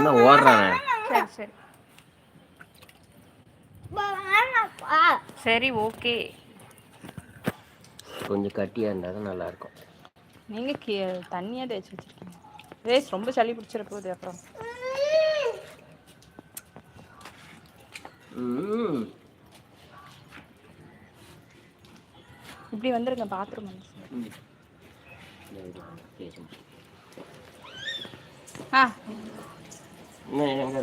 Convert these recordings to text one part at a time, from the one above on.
தான் ஓடுறானே. சரி சரி. சரி ஓகே. கொஞ்சம் கட்டியாக இருந்தால் தான் நல்லா இருக்கும் நீங்க கீ தண்ணியா தேய்ச்சி வச்சிருக்கீங்க. ரேஸ் ரொம்ப சளி பிடிச்சிட போகுது அப்புறம். இப்படி வந்துருங்க பாத்ரூம் வந்து. ஆ. இன்னும் எங்க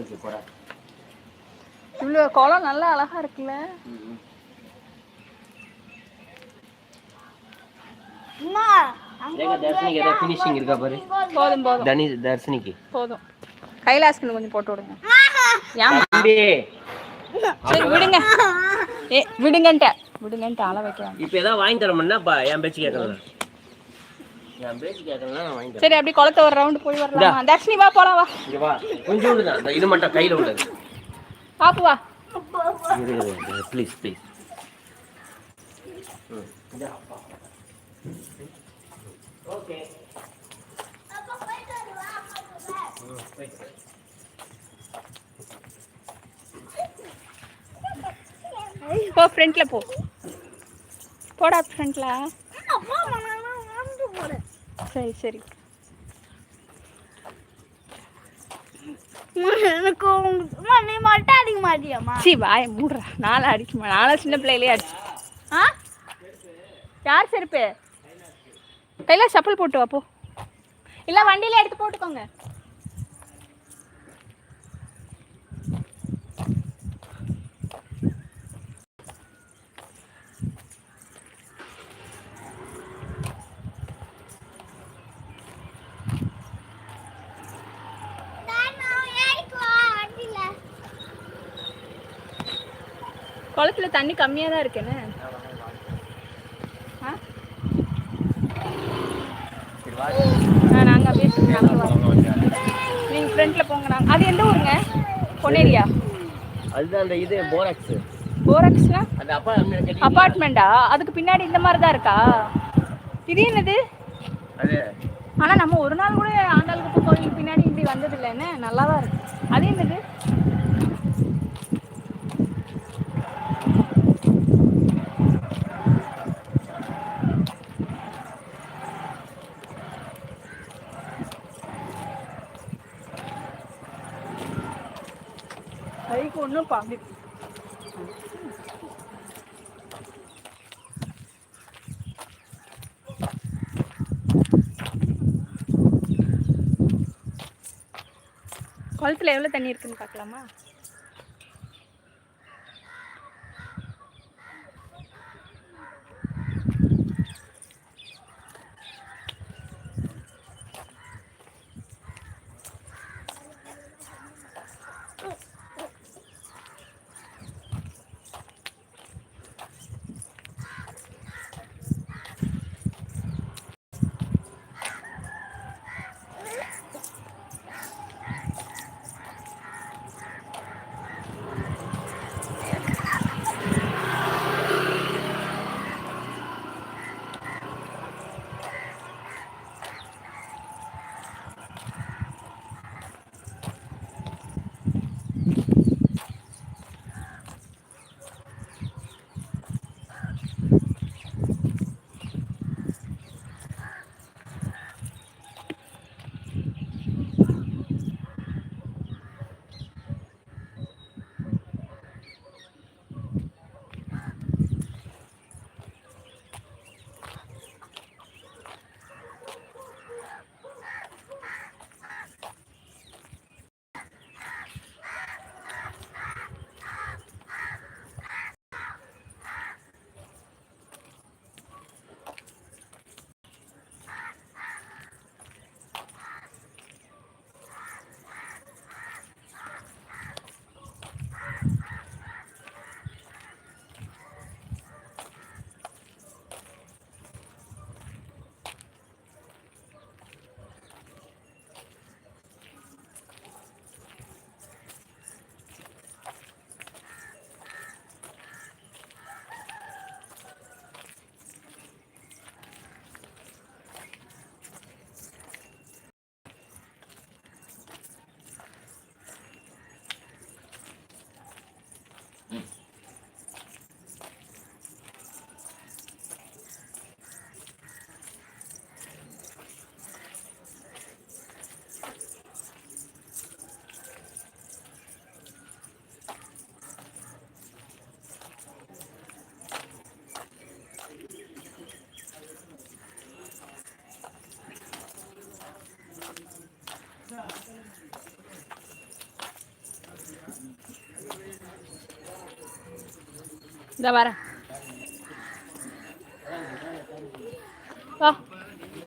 இவ்வளோ குளம் நல்லா அழகா இருக்குல்ல? தர்ஷினிக்கு ஏதாவது ஃபினிஷிங் இருக்கா பாரு? போதும் போதும் தனி தர்ஷினிக்கு. போதும். கைலாஸ்க்கு கொஞ்சம் போட்டு விடுங்க. சரி விடுங்க. ஏ விடுங்கன்ட்ட. விடுங்கன்ட்டு அள வைக்கலாம் இப்போ ஏதாவது வாங்கி தரமுன்னா என் பேச்சு கேட்கலாம் என் பேச்சு கேட்கலன்னா நான் வாங்கி தரேன் சரி அப்படியே குளத்த ஒரு ரவுண்டு போய் வரலாமா. தர்ஷினி வா போலாம் வா. இங்க வா. கொஞ்சோண்டு தான் இந்த இது மட்டும் கையில் உள்ளது பாப்பு வா. Please please okay. போ ஃப்ரண்ட்ல போ. போடா ஃப்ரண்ட்ல சரி சரி. எனக்கு நீ மட்டும் அடிக்க மாட்டியாமா சி வாய மூடுறா. நாளை அடிக்குமா நாளை சின்ன பிள்ளையிலே அடிச்சு. ஆ? யார் செருப்பு? கையில் செப்பல் போட்டு வா போ. இல்லை வண்டியில எடுத்து போட்டுக்கோங்க. குளத்துல தண்ணி கம்மியாக தான் இருக்குன்னு நாங்கள் அப்படியே நாங்கள் ஃப்ரண்ட்டில் போங்க நாங்கள் அது எந்த ஊருங்க? பொன்னேரியா? அதுதான் அந்த இது போராக்ஸ். போரக்ஸ்னா? அந்த அப்பா அப்பார்ட்மெண்ட்டா அதுக்கு பின்னாடி இந்த மாதிரி தான் இருக்கா? இது என்னது? அது ஆனால் நம்ம ஒரு நாள் கூட ஆண்டாளுக்கு கோயிலுக்கு பின்னாடி இப்படி வந்தது இல்லைன்னு நல்லா தான் இருக்கு. அது என்னது? கைக்கு ஒன்றும் பாம்பி. குளத்துல எவ்வளோ தண்ணி இருக்குன்னு பார்க்கலாமா? இந்த வரேன்